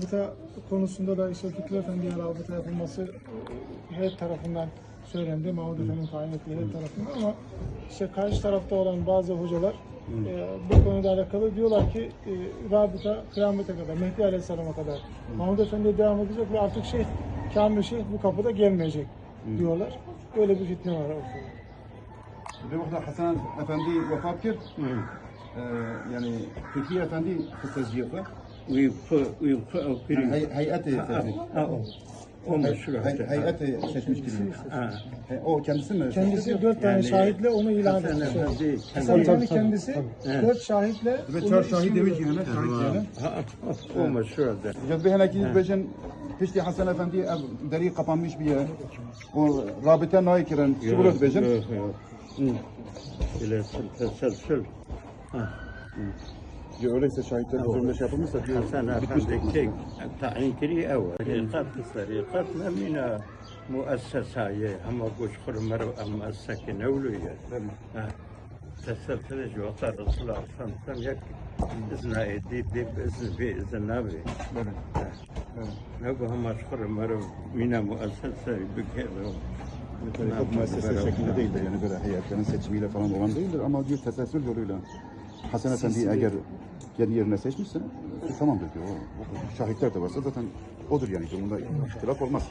rabıta konusunda da işte Fikri Efendi'ye rabıta yapılması heyet tarafından söylendi. Mahmud Efendi'nin tayin ettiği heyet tarafından ama işte karşı tarafta olan bazı hocalar e, bu konuda alakalı diyorlar ki e, rabıta kıyamete kadar, Mehdi Aleyhisselam'a kadar Mahmud Efendi'ye devam edecek ve artık şeyh, Kamil Şeyh bu kapıda gelmeyecek diyorlar. Böyle bir fitne var ortada. Bir vakit Hasan Efendi vefat kir. Ee, yani Fikri Efendi kısacığı. Uyku, uyku okuyun. Hay, hayat-ı seçmiş. Ha, o. O meşhur. Hay, hayat-ı seçmiş gibi. Ha. He, O kendisi mi? Kendisi dört tane Yani şahitle onu ilan Hasan etti. Efendi Hasan kendi- Efendi kendisi dört şahitle Ve onu çar şahit demiş verdi. yani. Şahit yani. Ha, o meşhur. Cezbe heneki bejin pişti Hasan Efendi ev deri kapanmış bir yer. O rabıta nayı kiren. Şu burası bejin. Yok, yok. Hı. Böyle teselsül. Ya öyleyse şahitler üzerinde şey yapılmışsa diyor. Hasan Efendi kek tayin kiri evvel. Tarikat tarikat من مؤسسة أما قوش خرمر أما السكن أولوية تسلسل جوات الرسول صلى الله عليه وسلم يك إذن أيدي دي بإذن في إذن نبي Böyle. نبو هم أشخر مرة من مؤسسة بكذا Tarikat müessese şeklinde değildir yani böyle heyetlerin seçimiyle falan olan değildir ama diyor teselsül yoluyla Hasan Efendi'yi eğer kendi yerine seçmişse e, tamamdır diyor. O, o şahitler de varsa zaten odur yani. Bunda ihtilaf olmaz.